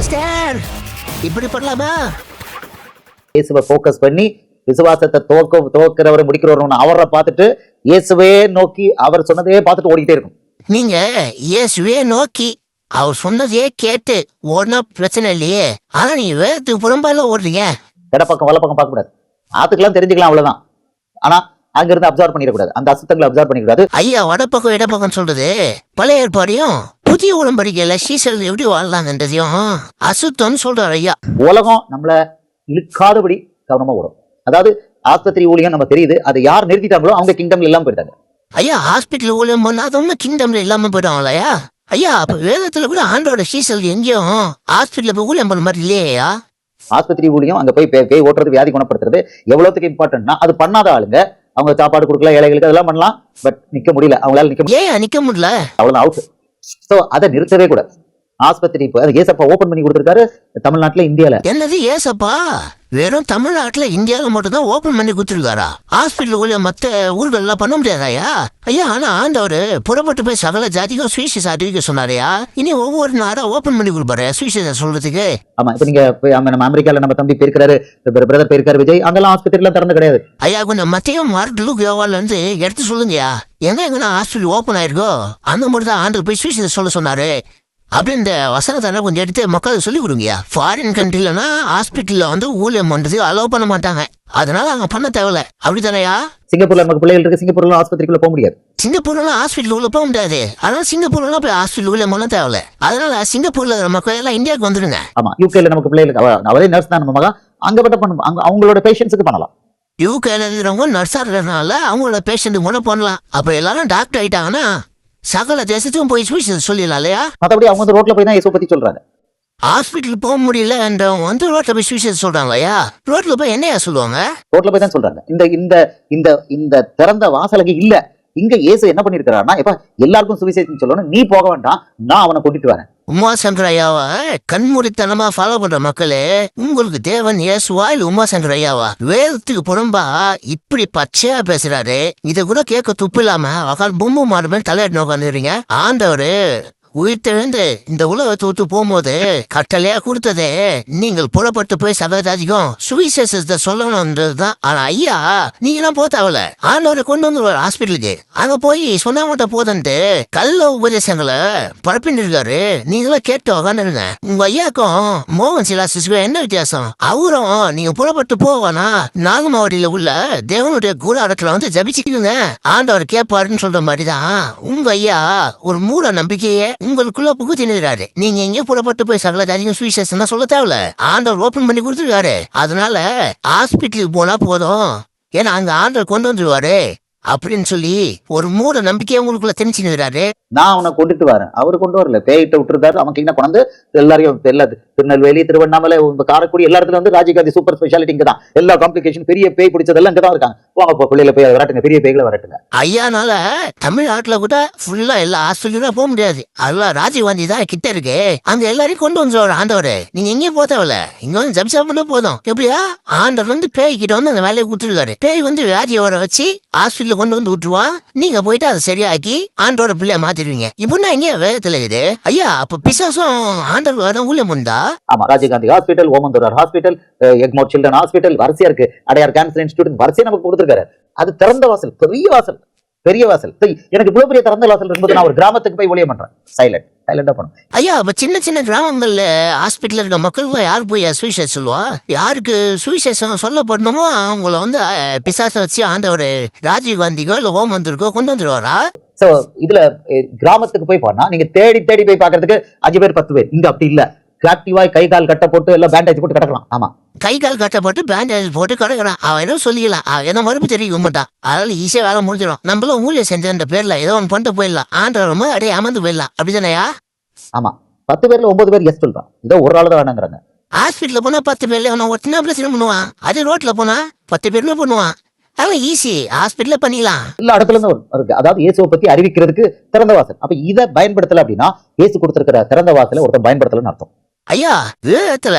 Master இப்படி பண்ணலாமா? இயேசுவை ஃபோக்கஸ் பண்ணி விசுவாசத்தை துவக்க துவக்கிறவரை முடிக்கிறவரும் அவரை பார்த்துட்டு இயேசுவே நோக்கி அவர் சொன்னதையே பார்த்துட்டு ஓடிக்கிட்டே இருக்கும். நீங்க இயேசுவே நோக்கி அவர் சொன்னதையே கேட்டு ஒன்றும் பிரச்சனை இல்லையே. ஆனா நீ வேதத்துக்கு புறம்பால ஓடுறீங்க. இடப்பக்கம் வலப்பக்கம் பார்க்க கூடாது ஆத்துக்கெல்லாம் தெரிஞ்சுக்கலாம் அவ்வளவுதான். ஆனா அங்கிருந்து அப்சர்வ் பண்ணிடக்கூடாது. அந்த அசுத்தங்களை அப்சர்வ் பண்ணிக்கூடாது ஐயா வடப்பக்கம் இடப்பக்கம் சொல்றது பழைய ஏற்பாடையும் புதிய உடம்படிக்கையில சீசல் எப்படி வாழலாங்கன்றதையும் அசுத்தம்னு சொல்றாரு ஐயா. உலகம் நம்மள இழுக்காதபடி கவனமா ஓடும். அதாவது ஆஸ்பத்திரி ஊழியம் நம்ம தெரியுது. அதை யார் நிறுத்திட்டாங்களோ அவங்க கிங்டம்ல எல்லாம் போயிட்டாங்க. ஐயா ஹாஸ்பிட்டல் ஊழியம் பண்ணாதவங்க கிங்டம்ல இல்லாம போயிடுவாங்களா ஐயா? அப்ப வேதத்துல கூட ஆண்டோட சீசல் எங்கேயும் ஹாஸ்பிட்டல்ல போய் ஊழியம் பண்ண மாதிரி இல்லையா ஆஸ்பத்திரி ஊழியம் அங்க போய் பே- பேய் ஓட்டுறது வியாதி குணப்படுத்துறது எவ்வளவுக்கு இம்பார்ட்டன்ட்னா அது பண்ணாத ஆளுங்க. அவங்க சாப்பாடு கொடுக்கல ஏழைகளுக்கு அதெல்லாம் பண்ணலாம். பட் நிக்க முடியல. அவங்களால நிக்க ஏன் நிக்க முடியல? அவ்வளவு அவுட் ஸோ அதை நிறுத்தவே கூடாது. ஆஸ்பத்திரி இப்போ ஏசப்பா ஓபன் பண்ணி கொடுத்துருக்காரு தமிழ்நாட்டுல இந்தியால. என்னது ஏசப்பா? வெறும் தமிழ்நாட்டுல இந்தியாவில மட்டும் தான் ஓபன் பண்ணி கொடுத்துருக்காரா? ஹாஸ்பிட்டல் உள்ள மத்த ஊர்கள் எல்லாம் பண்ண முடியாதாயா? ஐயா ஆனா ஆண்டவர் புறப்பட்டு போய் சகல ஜாதிக்கும் சுவிசேஷ அறிவிக்க சொன்னாரையா? இனி ஒவ்வொரு நாடா ஓபன் பண்ணி கொடுப்பாரு சுவிசேஷ சொல்றதுக்கு. ஆமா இப்போ நீங்க போய் ஆமா, நம்ம அமெரிக்கால நம்ம தம்பி போயிருக்காரு பிரதர் போயிருக்காரு விஜய் அங்கெல்லாம் ஹாஸ்பிட்டல்லாம் திறந்து கிடையாது. ஐயா கொஞ்சம் மத்தையும் மார்க் லூக் யோவால இருந்து எடுத்து சொல்லுங்கயா எங்க எங்கன்னா ஹாஸ்பிட்டல் ஓபன் ஆயிருக்கோ? அந்த மட்டும் தான் ஆண்டு போய் சுவிசேஷ சொல்ல சொன்னாரு. அப்படி இந்த வசனத்தை கொஞ்சம் எடுத்து மக்களுக்கு சொல்லி கொடுங்கயா ஃபாரின் கண்ட்ரிலனா ஹாஸ்பிட்டல்ல வந்து ஊழியம் பண்றது அலோவ் பண்ண மாட்டாங்க. அதனால அங்க பண்ண தேவையில்ல. அப்படித்தானயா சிங்கப்பூர்ல நமக்கு பிள்ளைகள் இருக்கு சிங்கப்பூர்ல ஆஸ்பத்திரிக்குள்ள போக முடியாது. சிங்கப்பூர்லாம் ஹாஸ்பிட்டல் உள்ள போக முடியாது. அதனால சிங்கப்பூர்லாம் போய் ஹாஸ்பிட்டல் உள்ள பண்ண தேவையில்ல. அதனால சிங்கப்பூர்ல இருக்கிற மக்கள் எல்லாம் இந்தியாவுக்கு வந்துடுங்க ஆமா யூகேல நமக்கு பிள்ளைகளுக்கு அவ- அவரே நர்ஸ் தான் நம்ம மகன் அங்க மட்டும் பண்ண அங்க அவங்களோட பேஷண்ட்ஸுக்கு பண்ணலாம். யூகேல இருக்கிறவங்க நர்ஸா இருக்கிறதுனால அவங்களோட பேஷண்ட் கூட பண்ணலாம். அப்ப எல்லாரும் டாக்டர் ஆயிட்டாங்கன்னா சகல தேசத்துக்கும் போய் சுவிசேஷம் சொல்லிடலாம் இல்லையா மத்தபடி அவங்க வந்து ரோட்ல போய் தான் இயேசு பத்தி சொல்றாங்க. ஹாஸ்பிட்டல் போக முடியலன்றவங்க வந்து ரோட்ல போய் சுவிசேஷம் சொல்றாங்களையா ரோட்ல போய் என்னையா சொல்லுவாங்க? ரோட்ல போய் தான் சொல்றாங்க. இந்த இந்த இந்த இந்த திறந்த வாசலுக்கு இல்ல. இங்க இயேசு என்ன பண்ணிருக்கிறாருன்னா இப்ப எல்லாருக்கும் சுவிசேஷம் சொல்லணும். நீ போக வேண்டாம். நான் அவனை கூட்டிட்டு வரேன். உமா சங்கர் ஐயாவா கண்மூடித்தனமா ஃபாலோ பண்ற மக்களே உங்களுக்கு தேவன் இயேசுவா இல்ல உமாசங்கர் ஐயாவா வேதத்துக்கு புறம்பா இப்படி பச்சையா பேசுறாரு. இதை கூட கேட்க துப்பு இல்லாம உக்கால் பொம்பு மாறுமே தலையிட்டு உட்காந்துறீங்க ஆண்டவரு உயிர்த்தெழுந்து இந்த உலகத்தை விட்டு போகும்போது கட்டளையா கொடுத்ததே. நீங்கள் புறப்பட்டு போய் சபதாதிக்கும் சுவிசேஷத்தை சொல்லணும்ன்றதுதான். ஆனா ஐயா நீங்க எல்லாம் போக தேவையில்ல. ஆண்டவரை கொண்டு வந்துருவார் ஹாஸ்பிட்டலுக்கு. அங்க போய் சொன்னா மட்டும் போதன்ட்டு கள்ள உபதேசங்களை பரப்பிட்டு இருக்காரு நீங்களும் கேட்டு உட்காந்துருங்க உங்க ஐயாக்கும் மோகன் சிலாசிஸ்க்கும் என்ன வித்தியாசம்? அவரும் நீங்க புறப்பட்டு போவானா நாகமாவடியில உள்ள தேவனுடைய கூடாரத்துல வந்து ஜபிச்சுக்குங்க ஆண்டவர் கேட்பாருன்னு சொல்ற மாதிரிதான். உங்க ஐயா ஒரு மூட நம்பிக்கையே உங்களுக்குள்ள புகுத்தினுறாரு நீங்க எங்க புறப்பட்டு போய் சகல ஜாதியும் சுவிசேஷம் சொல்ல தேவையில்ல. ஆண்டவர் ஓபன் பண்ணி கொடுத்துருக்காரு. அதனால ஹாஸ்பிட்டலுக்கு போனா போதும். ஏன்னா அங்க ஆண்டவர் கொண்டு வந்துருவாரு. அப்படின்னு சொல்லி ஒரு மூட நம்பிக்கையை உங்களுக்குள்ள திணிச்சுனுறாரு நான் அவனை கொண்டுட்டு வரேன். அவர் கொண்டு வரல. பேயிட்ட விட்டுருக்காரு அவன் கிட்ட கொண்டு எல்லாரையும் எல்லா திருநெல்வேலி திருவண்ணாமலை காரைக்குடி எல்லா இடத்துல வந்து ராஜீவ்காந்தி சூப்பர் ஸ்பெஷாலிட்டி இங்க தான் எல்லா காம்ப்ளிகேஷன் பெரிய பேய் பிடிச்சதெல்லாம் இங்க தான் இருக்காங்க. வாங்க இப்போ பிள்ளையில போய் வரட்டுங்க பெரிய பேய்களை வரட்டுங்க ஐயானால தமிழ்நாட்டுல கூட ஃபுல்லா எல்லா ஹாஸ்பிட்டலும் போக முடியாது. அதெல்லாம் ராஜீவ்காந்தி தான் கிட்ட இருக்கு. அங்க எல்லாரையும் கொண்டு வந்துருவாரு ஆண்டவர். நீங்க எங்கேயும் போக தேவையில்ல. இங்க வந்து ஜப்சா பண்ண போதும். எப்படியா? ஆண்டவர் வந்து பேய் கிட்ட வந்து அந்த வேலையை கொடுத்துருக்காரு. பேய் வந்து வியாதியை வர வச்சு ஹாஸ்பிட்டல் கொண்டு வந்து விட்டுருவான். நீங்க போயிட்டு அதை சரியாக்கி ஆண்டோட பிள்ளைய மாத்திடுவீங்க இப்படின்னா எங்க வேகத்துல இருக்குது ஐயா அப்ப பிசாசும் ஆண்டவர் வர ஊழியம் உண்டா ஆமா Rajiv Gandhi hospital Omandurar hospital Egmore children hospital வரிசையா இருக்கு. அடையார் கேன்சர் இன்ஸ்டியூட் வரிசையா நமக்கு கொடுத்துருக்காரு. அது திறந்த வாசல் பெரிய வாசல் பெரிய வாசல். எனக்கு இவ்வளவு பெரிய திறந்த வாசல் இருக்கும்போது நான் ஒரு கிராமத்துக்கு போய் ஊழியம் பண்றேன். சைலண்ட் சைலண்டா பண்ணும் ஐயா அப்ப சின்ன சின்ன கிராமங்கள்ல ஹாஸ்பிட்டல் இருக்க மக்களுக்கு யார் போய் சுவிசேஷம் சொல்லுவா? யாருக்கு சுவிசேஷம் சொல்லப்படணுமோ அவங்கள வந்து அஹ், பிசாசை வச்சு ஆண்டவர் ராஜீவ் காந்திக்கோ இல்ல ஓம் வந்திருக்கோ கொண்டு வந்துருவாரா? சோ இதுல கிராமத்துக்கு போய் போனா நீங்க தேடி தேடி போய் பாக்குறதுக்கு அஞ்சு பேர் பத்து பேர். இங்க அப்படி இல்ல. ஆக்டிவாய் கை கால் கட்ட போட்டு எல்லாம் பேண்டேஜ் போட்டு கிடக்கலாம். ஆமா. கை கால் கட்டப்பட்டு பேண்டேஜ் போட்டு கிடக்குறான் அவன் ஏதோ சொல்லிக்கலாம் அவன் ஏதோ மறுப்பு தெரிவிக்க மாட்டான். அதனால ஈஸியா வேலை முடிஞ்சிடும். நம்மளும் ஊழிய செஞ்ச பேர்ல ஏதோ ஒன்று பண்ணிட்டு போயிடலாம். ஆண்டவர் ரொம்ப அப்படியே அமர்ந்து போயிடலாம். அப்படிதானயா ஆமா. பத்து பேர்ல ஒன்பது பேர் எஸ் சொல்றான். இதோ ஒரு ஆள் தான் வேணாங்கிறாங்க. ஹாஸ்பிட்டல்ல போனா பத்து பேர்ல அவன் ஒருத்தனா பிரச்சனை பண்ணுவான் அதே ரோட்ல போனா பத்து பேருமே பண்ணுவான். அவன் ஈஸி ஹாஸ்பிட்டல்ல பண்ணிடலாம். எல்லா இடத்துல இருந்து வரும். இருக்கு. அதாவது இயேசுவை பத்தி அறிவிக்கிறதுக்கு திறந்த வாசல். அப்ப இதை பயன்படுத்தல அப்படின்னா இயேசு கொடுத்திருக்கிற திறந்த வாசலை ஒருத்தன் பயன்படுத்தலன்னு அர்த்தம். ஐயா வேதத்துல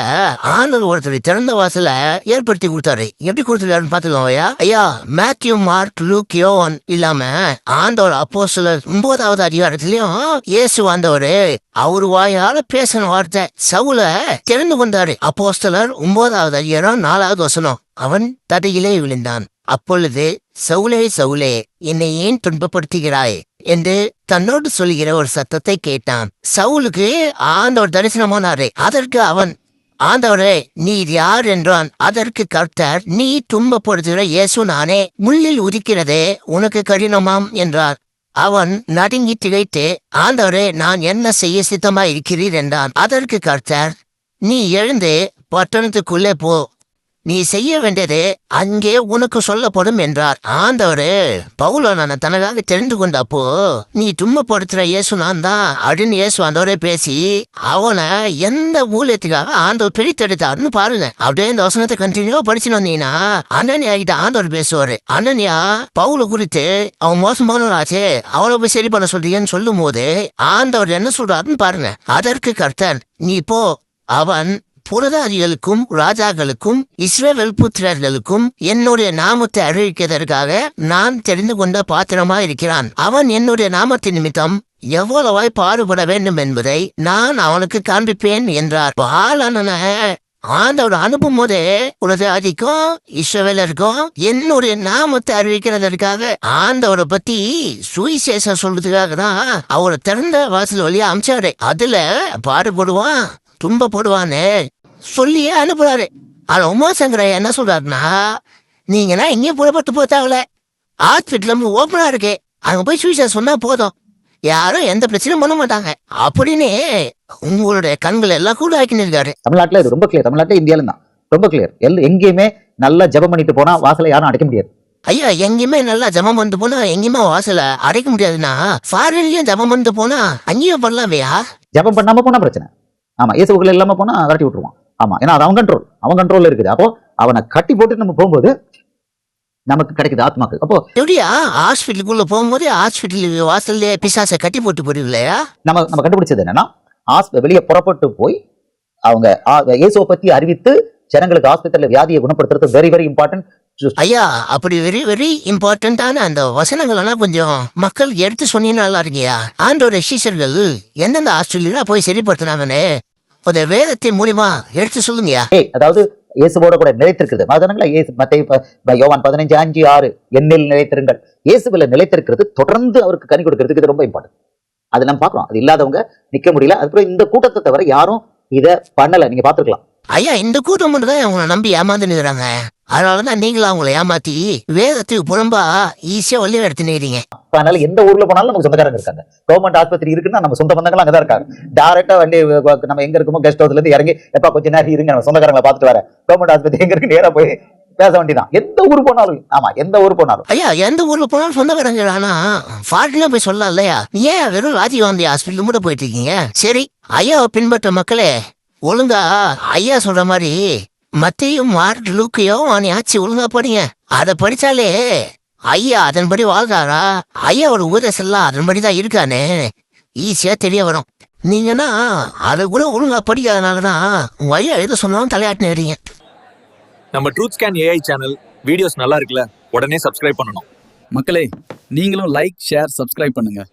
ஆண்டவர் ஒருத்தர் திறந்த வாசல ஏற்படுத்தி கொடுத்தாரு. எப்படி கொடுத்துருக்காருன்னு பாத்துக்கோங்க ஐயா. ஐயா மேத்யூ மார்க் லூக் யோவான் இல்லாம ஆண்டவர் அப்போ சில ஒன்பதாவது அதிகாரத்திலயும் இயேசு ஆண்டவரு அவரு வாயால பேசின வார்த்தை. சவுல திறந்து கொண்டாரு. அப்போஸ்தலர் ஒன்பதாவது அதிகாரம் நாலாவது வசனம். அவன் தடையிலே விழுந்தான். அப்பொழுது சவுலே சவுலே என்னை ஏன் துன்பப்படுத்துகிறாய்? என்று தன்னோடு சொல்கிற ஒரு சத்தத்தை கேட்டான். சவுலுக்கு ஆண்டவர் தரிசனமானாரே அதற்கு அவன் ஆண்டவரே நீர் யார்? என்றான். அதற்கு கர்த்தர் நீ துன்பப்படுத்துகிற இயேசு நானே. முள்ளில் உதிக்கிறதே உனக்கு கடினமாம் என்றார் அவன் நடுங்கி திகைத்து ஆண்டவரே நான் என்ன செய்ய சித்தமா இருக்கிறீர் என்றான். அதற்கு கர்த்தர் நீ எழுந்து பட்டணத்துக்குள்ளே போ. நீ செய்ய வேண்டியது அங்கே உனக்கு சொல்லப்படும் என்றார். ஆண்டவரே பவுலோ நான் தனக்காக தெரிந்து கொண்டப்போ நீ தும்மப்படுத்துற இயேசு நான் தான் அப்படின்னு இயேசு ஆண்டவரே பேசி அவனை எந்த ஊழியத்துக்காக ஆண்டவர் பிரித்தெடுத்தாருன்னு பாருங்க. அப்படியே இந்த வசனத்தை கண்டினியூவா படிச்சுன்னு வந்தீங்கன்னா அண்ணனியா கிட்ட ஆண்டவர் பேசுவாரு. அண்ணனியா பவுல குறித்து அவன் மோசமானவராச்சே அவளை போய் சரி பண்ண சொல்றீங்கன்னு சொல்லும் போது ஆண்டவர் என்ன சொல்றாருன்னு பாருங்க. அதற்கு கர்த்தன் நீ போ அவன் புரதாதிகளுக்கும் ராஜாக்களுக்கும் இஸ்ரேல் புத்திரர்களுக்கும் என்னுடைய நாமத்தை அறிவிக்கிறதற்காக நான் தெரிந்து கொண்ட பாத்திரமா இருக்கிறான். அவன் என்னுடைய நாமத்தின் நிமித்தம் எவ்வளவாய் பாடுபட வேண்டும் என்பதை நான் அவனுக்கு காண்பிப்பேன் என்றார். பாலன ஆண்டவர் அனுப்பும் போதே உலகாதிக்கும் இஸ்ரவேலருக்கும் என்னுடைய நாமத்தை அறிவிக்கிறதற்காக ஆண்டவரை பத்தி சுவிசேஷம் சொல்றதுக்காக தான் அவரை திறந்த வாசல் வழியா அமிச்சாரு. அதுல பாடுபடுவான் துன்பப்படுவானே. சொல்லியே அனுப்புறாரு. ஆனா உமாசங்கர என்ன சொல்றாருன்னா நீங்கன்னா எங்கேயும் புறப்பட்டு போத்தாவல ஹாஸ்பிட்டல் ஓப்பனா இருக்கு. அங்க போய் சுவிசேஷம் சொன்னா போதும். யாரும் எந்த பிரச்சனையும் பண்ண மாட்டாங்க. அப்படின்னு உங்களுடைய கண்கள் எல்லாம் கூட ஆக்கின்னு இருக்காரு. தமிழ்நாட்டுல இது ரொம்ப கிளியர் தமிழ்நாட்டுல இந்தியாலும் தான். ரொம்ப கிளியர் எல் எங்கேயுமே நல்லா ஜெபம் பண்ணிட்டு போனா வாசலை யாரும் அடைக்க முடியாது. ஐயா எங்கேயுமே நல்லா ஜபம் பண்ணிட்டு போனா எங்கேயுமே வாசல அடைக்க முடியாதுன்னா ஃபாரின்லயும் ஜபம் பண்ணிட்டு போனா அங்கேயும் பண்ணலாமையா? ஜெபம் பண்ணாம போனா பிரச்சனை. ஆமா இயேசுக்குள்ள இல்லாம போனா கட்டி விட்டுருவான். ஆமா ஏன்னா அது அவன் கண்ட்ரோல் அவன் கண்ட்ரோல்ல இருக்குது. அப்போ அவனை கட்டி போட்டு நம்ம போகும்போது நமக்கு கிடைக்குது ஆத்மாக்கு. அப்போ எப்படியா? ஹாஸ்பிட்டலுக்குள்ள போகும்போது ஹாஸ்பிட்டல் வாசல்ல பிசாசை கட்டி போட்டு போடுவில்லையா நம்ம நம்ம கண்டுபிடிச்சது என்னன்னா வெளியே புறப்பட்டு போய் அவங்க இயேசுவை பத்தி அறிவித்து ஜனங்களுக்கு ஆஸ்பத்திரியில வியாதியை குணப்படுத்துறது வெரி வெரி இம்பார்ட்டன்ட் ஐயா அப்படி வெரி வெரி இம்பார்ட்டன்டான அந்த வசனங்கள் எல்லாம் கொஞ்சம் மக்கள் எடுத்து சொன்னீங்கன்னா நல்லா இருக்கியா ஆண்டோட சீசர்கள் எந்தெந்த ஆஸ்திரேலியா போய் சரிப்படுத்தினாங்கன்னு அந்த வேதத்தின் மூலியமா எடுத்து சொல்லுங்கயா அதாவது இயேசுவோட கூட நிலைத்திருக்கிறது. மதனங்களா இயேசு மத்திய யோவான் பதினஞ்சு அஞ்சு ஆறு எண்ணில் நிலைத்திருங்கள். இயேசுவில் நிலைத்திருக்கிறது தொடர்ந்து அவருக்கு கனி கொடுக்கறதுக்கு இது ரொம்ப இம்பார்ட்டன்ட் அது நம்ம பார்க்கலாம் அது இல்லாதவங்க நிக்க முடியல. அதுக்கப்புறம் இந்த கூட்டத்தை தவிர யாரும் இதை பண்ணல. நீங்க பார்த்திருக்கலாம். ஐயா இந்த கூட்டம் தான் உங்களை நம்பி ஏமாந்து நிற்கிறாங்க அதனாலதான் நீங்களும் அவங்கள ஏமாத்தி வேதத்துக்கு புறம்பா ஈஸியா வழியா எடுத்து நிற்கிறீங்க அதனால எந்த ஊர்ல போனாலும் நமக்கு சொந்தக்காரங்க இருக்காங்க. கவர்மெண்ட் ஆஸ்பத்திரி இருக்குன்னா நம்ம சொந்த பந்தங்கள் அங்கதான் இருக்காங்க. டைரக்டா வண்டி நம்ம எங்க இருக்கோமோ கெஸ்ட் ஹவுஸ்ல இருந்து இறங்கி எப்பா கொஞ்ச நேரம் இருங்க நம்ம சொந்தக்காரங்களை பார்த்துட்டு வரேன். கவர்மெண்ட் ஆஸ்பத்திரி எங்க இருக்கு நேரா போய் பேச வேண்டியதான் எந்த ஊர் போனாலும் ஆமா எந்த ஊர் போனாலும். ஐயா எந்த ஊர்ல போனாலும் சொந்தக்காரங்க ஆனா ஃபாரின்ல போய் சொல்லலாம் இல்லையா? ஏன் வெறும் ராஜீவ்காந்தி ஹாஸ்பிட்டல் மட்டும் போயிட்டு இருக்கீங்க? சரி ஐயாவை பின்பற்ற மக்களே ஒழுங்கா ஐயா சொல்ற மாதிரி மத்தையும் மார்ட் லூக்கையோ வாணி ஆச்சு ஒழுங்கா படிங்க. அதை படிச்சாலே ஐயா அதன்படி வாழ்றாரா? ஐயாவோட உபதேசம்லாம் அதன்படி தான் இருக்கானே. ஈஸியா தெரிய வரும். நீங்கன்னா அதை கூட ஒழுங்கா படிக்காதனாலதான் உங்க ஐயா எது சொன்னாலும் தலையாட்டினு வரீங்க நம்ம truth scan AI channel videos நல்லா இருக்குல்ல? உடனே சப்ஸ்கிரைப் பண்ணணும். மக்களே நீங்களும் லைக் ஷேர் சப்ஸ்கிரைப் பண்ணுங்க.